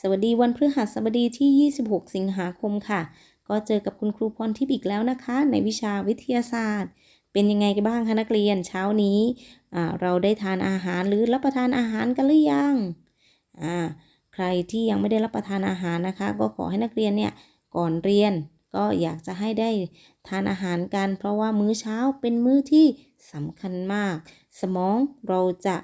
สวัสดีวันพฤหัสบดีที่ 26 สิงหาคมค่ะ ก็เจอกับคุณครูพรทิพย์อีกแล้วนะคะ ในวิชาวิทยาศาสตร์ เป็นยังไงกันบ้างคะนักเรียนเช้านี้เราได้ทานอาหารหรือรับประทานอาหารกันหรือยังใครที่ยังไม่ได้รับประทานอาหารนะคะ ก็ขอให้นักเรียนเนี่ยก่อนเรียนก็อยากจะให้ได้ทานอาหารกัน เพราะว่ามื้อเช้าเป็นมื้อที่สำคัญมาก สมองเราจะ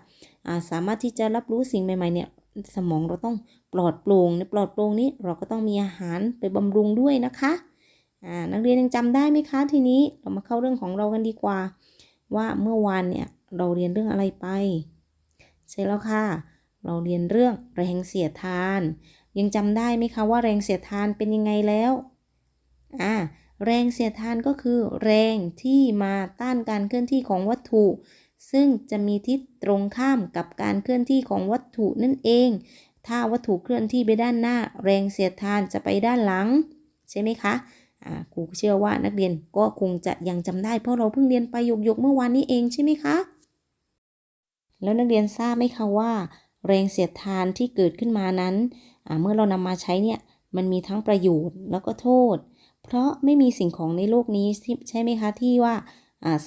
าสามารถที่จะรับรู้สิ่งใหม่ๆเนี่ยสมองเราต้อง ปลอดโปร่งในปลอดโปร่งนี้เราก็ต้องมีอาหารไปบำรุงด้วยนะคะอ่านักเรียนยังจำได้ไหมคะ ทีนี้เรามาเข้าเรื่องของเรากันดีกว่า ว่าเมื่อวานเนี่ยเราเรียนเรื่องอะไรไปใช่แล้วค่ะ เราเรียนเรื่องแรงเสียดทาน ยังจำได้ไหมคะว่าแรงเสียดทานเป็นยังไงแล้วอ่าแรงเสียดทานก็คือ แรงที่มาต้านการเคลื่อนที่ของวัตถุ ซึ่งจะมีทิศตรงข้ามกับการเคลื่อนที่ของวัตถุนั่นเอง ถ้าวัตถุเคลื่อนที่ไปด้านหน้า แรงเสียดทานจะไปด้านหลัง ใช่ไหมคะครูเชื่อว่านักเรียนก็คงจะยังจำได้เพราะเราเพิ่งเรียนไปหยกๆเมื่อวานนี้เองใช่ไหมคะ แล้วนักเรียนทราบไหมคะว่า แรงเสียดทานที่เกิดขึ้นมานั้น เมื่อเรานำมาใช้เนี่ยมันมีทั้งประโยชน์แล้วก็โทษ เพราะไม่มีสิ่งของในโลกนี้ใช่ไหมคะที่ว่า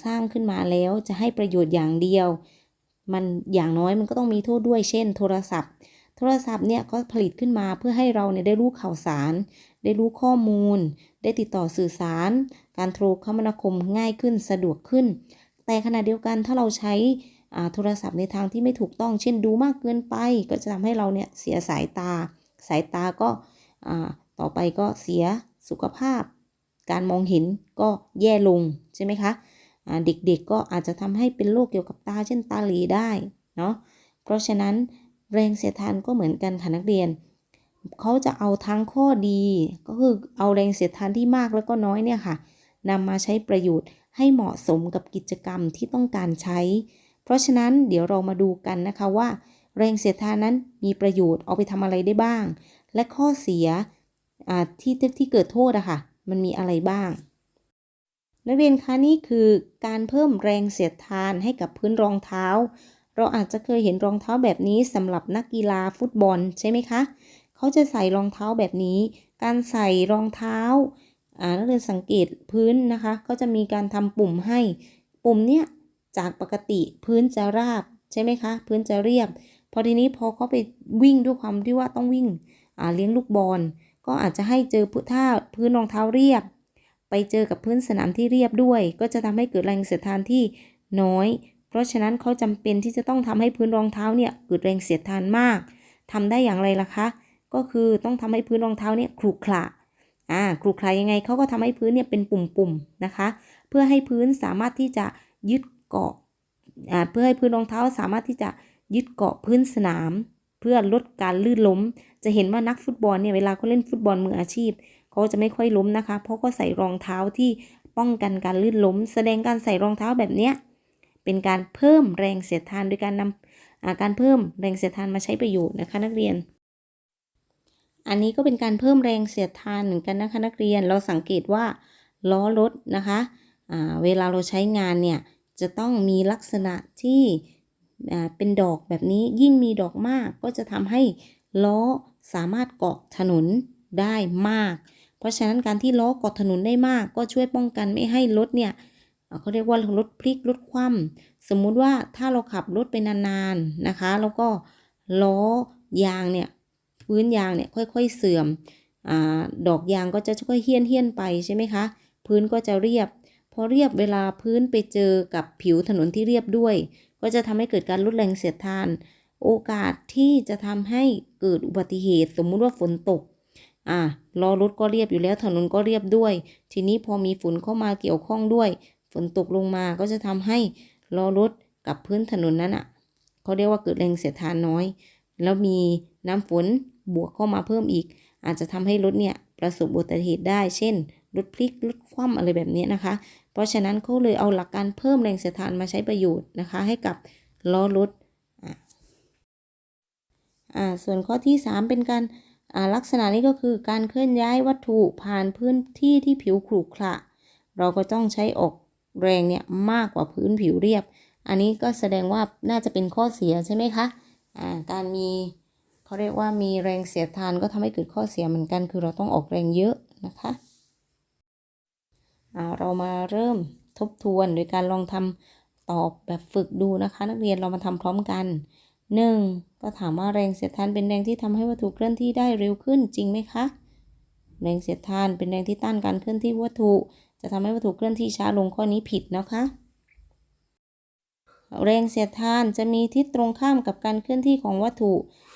สร้างขึ้นมาแล้วจะให้ประโยชน์อย่างเดียว มันอย่างน้อยมันก็ต้องมีโทษด้วยเช่น โทรศัพท์ ทรศัพท์เนี่ยก็ผลิตขึ้นมาเพื่อให้เราเนี่ยได้รู้ข่าวสาร ได้รู้ข้อมูล ได้ติดต่อสื่อสาร การโทรคมนาคมง่ายขึ้นสะดวกขึ้น แต่ขณะเดียวกันถ้าเราใช้โทรศัพท์ในทางที่ไม่ถูกต้อง เช่นดูมากเกินไป ก็จะทำให้เราเนี่ยเสียสายตา สายตาก็ต่อไปก็เสียสุขภาพ การมองเห็นก็แย่ลงใช่ไหมคะเด็กๆก็อาจจะทำให้เป็นโรคเกี่ยวกับตาเช่นตาหลีได้เนาะเพราะฉะนั้น แรงเสียดทานก็เหมือนกันค่ะนักเรียน เขาจะเอาทั้งข้อดี ก็คือเอาแรงเสียดทานที่มากแล้วก็น้อยเนี่ยค่ะนำมาใช้ประโยชน์ให้เหมาะสมกับกิจกรรมที่ต้องการใช้ เพราะฉะนั้นเดี๋ยวเรามาดูกันนะคะว่า แรงเสียดทานนั้นมีประโยชน์เอาไปทำอะไรได้บ้าง และข้อเสียที่ที่เกิดโทษอะค่ะ มันมีอะไรบ้าง นักเรียนคะนี่คือการเพิ่มแรงเสียดทานให้กับพื้นรองเท้า เราอาจจะเคยเห็นรองเท้าแบบนี้สำหรับนักกีฬาฟุตบอลใช่ไหมคะเขาจะใส่รองเท้าแบบนี้ การใส่รองเท้าอ่านักเรียนสังเกตพื้นนะคะก็จะมีการทำปุ่มให้ ปุ่มเนี้ยจากปกติพื้นจะราบใช่ไหมคะ พื้นจะเรียบ พอทีนี้พอเขาไปวิ่งด้วยความที่ว่าต้องวิ่งเลี้ยงลูกบอลก็อาจจะให้เจอถ้นท่าพื้นรองเท้าเรียบ ไปเจอกับพื้นสนามที่เรียบด้วย ก็จะทำให้เกิดแรงเสียดทานที่น้อย เพราะฉะนั้นเขาจำเป็นที่จะต้องทำให้พื้นรองเท้าเนี่ยเกิดแรงเสียดทานมากทำได้อย่างไรล่ะคะ ก็คือต้องทำให้พื้นรองเท้าเนี่ยขรุขระอ่าขรุขระยังไงเขาก็ทำให้พื้นเนี่ยเป็นปุ่มๆนะคะ เพื่อให้พื้นสามารถที่จะยึดเกาะอ่าเพื่อให้พื้นรองเท้าสามารถที่จะยึดเกาะพื้นสนาม เพื่อลดการลื่นล้ม จะเห็นว่านักฟุตบอลเนี่ยเวลาเขาเล่นฟุตบอลมืออาชีพเขาจะไม่ค่อยล้มนะคะ เพราะก็ใส่รองเท้าที่ป้องกันการลื่นล้ม แสดงการใส่รองเท้าแบบเนี้ย เป็นการเพิ่มแรงเสียดทานโดยการนำการเพิ่มแรงเสียดทานมาใช้ประโยชน์นะคะนักเรียน อันนี้ก็เป็นการเพิ่มแรงเสียดทานเหมือนกันนะคะนักเรียนเราสังเกตว่าล้อรถนะคะเวลาเราใช้งานเนี่ยจะต้องมีลักษณะที่เป็นดอกแบบนี้ยิ่งมีดอกมากก็จะทำให้ล้อสามารถเกาะถนนได้มาก เพราะฉะนั้นการที่ล้อเกาะถนนได้มาก ก็ช่วยป้องกันไม่ให้รถเนี่ย เขาเรียกว่ารถพลิกรถคว่ำสมมุติว่าถ้าเราขับรถไปนานๆนะคะ แล้วก็ล้อยางเนี่ยพื้นยางเนี่ยค่อย ๆ เสื่อมอดอกยางก็จะค่อยๆเฮี้ยนเฮี้ยนๆไปใช่ไหมคะ พื้นก็จะเรียบ พอเรียบเวลาพื้นไปเจอกับผิวถนนที่เรียบด้วย ก็จะทำให้เกิดการลดแรงเสียดทาน โอกาสที่จะทำให้เกิดอุบัติเหตุ สมมุติว่าฝนตกอ่าล้อรถก็เรียบอยู่แล้วถนนก็เรียบด้วย ทีนี้พอมีฝนเข้ามาเกี่ยวข้องด้วย ฝนตกลงมาก็จะทำให้ล้อรถกับพื้นถนนนั้นอะเขาเรียกว่าเกิดแรงเสียดทานน้อย แล้วมีน้ำฝนบวกเข้ามาเพิ่มอีก อาจจะทำให้รถเนี่ยประสบอุบัติเหตุได้ เช่นรถพลิกรถคว่ำอะไรแบบนี้นะคะ เพราะฉะนั้นเขาเลยเอาหลักการเพิ่มแรงเสียดทานมาใช้ประโยชน์นะคะ ให้กับล้อรถอะอ่าส่วนข้อที่ 3 เป็นการอ่าลักษณะนี้ก็คือการเคลื่อนย้ายวัตถุผ่านพื้นที่ที่ผิวขรุขระ เราก็ต้องใช้ออก แรงเนี่ยมากกว่าพื้นผิวเรียบ อันนี้ก็แสดงว่าน่าจะเป็นข้อเสียใช่ไหมคะอ่าการมีเขาเรียกว่ามีแรงเสียดทานก็ทำให้เกิดข้อเสียเหมือนกัน คือเราต้องออกแรงเยอะนะคะอ่าเรามาเริ่มทบทวนโดยการลองทำตอบแบบฝึกดูนะคะ นักเรียนเรามาทำพร้อมกันหนึ่งก็ถามว่าแรงเสียดทานเป็นแรงที่ทำให้วัตถุเคลื่อนที่ได้เร็วขึ้นจริงไหมคะ แรงเสียดทานเป็นแรงที่ต้านการเคลื่อนที่วัตถุ จะทำให้วัตถุเคลื่อนที่ช้าลงข้อนี้ผิดนะคะ แรงเสียดทานจะมีทิศตรงข้ามกับการเคลื่อนที่ของวัตถุ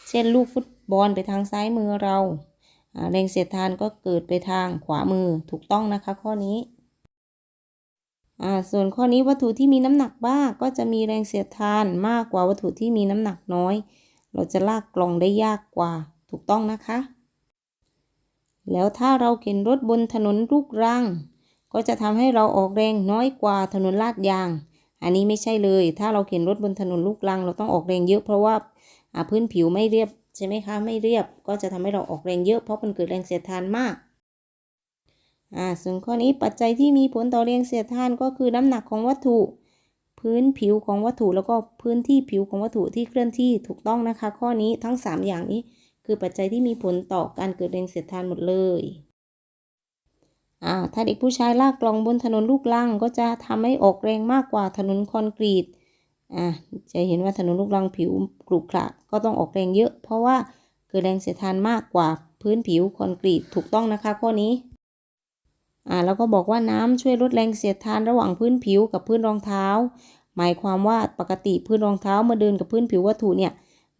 เช่นลูกฟุตบอลไปทางซ้ายมือเราแรงเสียดทานก็เกิดไปทางขวามือถูกต้องนะคะข้อนี้ส่วนข้อนี้วัตถุที่มีน้ำหนักบ้างก็จะมีแรงเสียดทานมากกว่าวัตถุที่มีน้ำหนักน้อย เราจะลากกล่องได้ยากกว่าถูกต้องนะคะ แล้วถ้าเราเข็นรถบนถนนลูกรัง ก็จะทำให้เราออกแรงน้อยกว่าถนนลาดยาง อันนี้ไม่ใช่เลย ถ้าเราเข็นรถบนถนนลูกรัง เราต้องออกแรงเยอะเพราะว่าพื้นผิวไม่เรียบใช่ไหมคะ ไม่เรียบก็จะทำให้เราออกแรงเยอะเพราะมันเกิดแรงเสียดทานมากอ่าส่วนข้อนี้ปัจจัยที่มีผลต่อแรงเสียดทานก็คือน้ำหนักของวัตถุ พื้นผิวของวัตถุแล้วก็พื้นที่ผิวของวัตถุที่เคลื่อนที่ถูกต้องนะคะ ข้อนี้ทั้ง 3 อย่างนี้ คือปัจจัยที่มีผลต่อการเกิดแรงเสียดทานหมดเลย อ่าถ้าเด็กผู้ชายลากกล่องบนถนนลูกลังก็จะทำให้ออกแรงมากกว่าถนนคอนกรีตอ่าจะเห็นว่าถนนลูกรังผิวกรุขระก็ต้องออกแรงเยอะ เพราะว่าเกิดแรงเสียดทานมากกว่าพื้นผิวคอนกรีตถูกต้องนะคะข้อนี้อ่าแล้วก็บอกว่าน้ำช่วยลดแรงเสียดทานระหว่างพื้นผิวกับพื้นรองเท้า หมายความว่าปกติพื้นรองเท้าเมื่อเดินกับพื้นผิววัตถุเนี่ย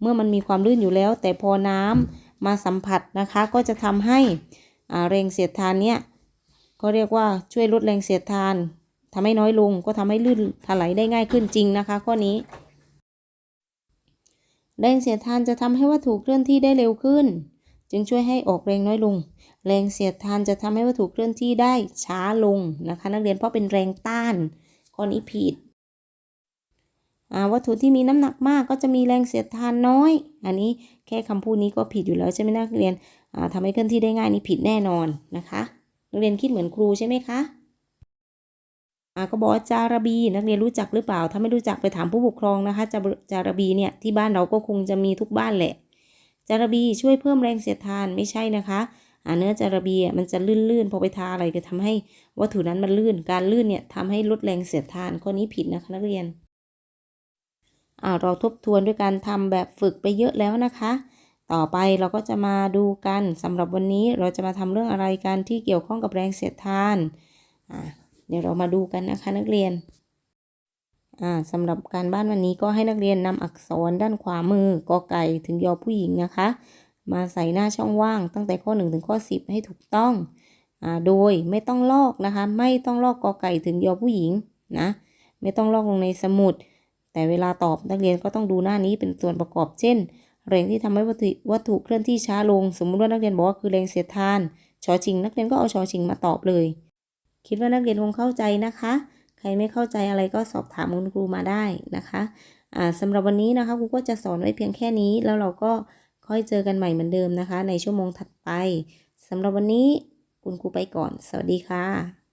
เมื่อมันมีความลื่นอยู่แล้ว แต่พอน้ำมาสัมผัสนะคะ ก็จะทำให้อ่าแรงเสียดทานเนี่ย ก็เรียกว่าช่วยลดแรงเสียดทานทำให้น้อยลงก็ทำให้ลื่นถลายได้ง่ายขึ้นจริงนะคะ ข้อนี้ แรงเสียดทานจะทำให้วัตถุเคลื่อนที่ได้เร็วขึ้น จึงช่วยให้ออกแรงน้อยลง แรงเสียดทานจะทำให้วัตถุเคลื่อนที่ได้ช้าลงนะคะ นักเรียนเพราะเป็นแรงต้านข้อนี้ผิดวัตถุที่มีน้ำหนักมากก็จะมีแรงเสียดทานน้อย อันนี้แค่คำพูดนี้ก็ผิดอยู่แล้วใช่ไหมนักเรียนอ่าทำให้เคลื่อนที่ได้ง่ายนี่ผิดแน่นอนนะคะ นักเรียนคิดเหมือนครูใช่ไหมคะอ่าก็บอกว่าจาระบีนักเรียนรู้จักหรือเปล่า ถ้าไม่รู้จักไปถามผู้ปกครองนะคะจาจาระบีเนี่ยที่บ้านเราก็คงจะมีทุกบ้านแหละ จาระบีช่วยเพิ่มแรงเสียดทานไม่ใช่นะคะอ่าเนื้อจาระบีมันจะลื่นๆพอไปทาอะไรก็ทำให้วัตถุนั้นมันลื่น การลื่นเนี่ยทำให้ลดแรงเสียดทานข้อนี้ผิดนะคะนักเรียนอ่าเราทบทวนด้วยการทำแบบฝึกไปเยอะแล้วนะคะ ต่อไปเราก็จะมาดูกันสำหรับวันนี้เราจะมาทำเรื่องอะไรกันที่เกี่ยวข้องกับแรงเสียดทานเดี๋ยวเรามาดูกันนะคะนักเรียนอ่าสำหรับการบ้านวันนี้ก็ให้นักเรียนนำอักษรด้านขวามือกอไก่ถึงยอผู้หญิงนะคะ มาใส่หน้าช่องว่างตั้งแต่ข้อ 1 ถึงข้อ 10 ให้ถูกต้องอโดยไม่ต้องลอกนะคะ ไม่ต้องลอกกอไก่ถึงยอผู้หญิงนะไม่ต้องลอกลงในสมุด แต่เวลาตอบนักเรียนก็ต้องดูหน้านี้เป็นส่วนประกอบเช่น แรงที่ทำให้วัตถุวัตถุเคลื่อนที่ช้าลง สมมุติว่านักเรียนบอกว่าคือแรงเสียดทานชอชิง นักเรียนก็เอาชอชิงมาตอบเลย คิดว่านักเรียนคงเข้าใจนะคะ ใครไม่เข้าใจอะไรก็สอบถามคุณครูมาได้นะคะอ่าสำหรับวันนี้นะคะครูก็จะสอนไว้เพียงแค่นี้ แล้วเราก็ค่อยเจอกันใหม่เหมือนเดิมนะคะ ในชั่วโมงถัดไปสำหรับวันนี้คุณครูไปก่อน สวัสดีค่ะ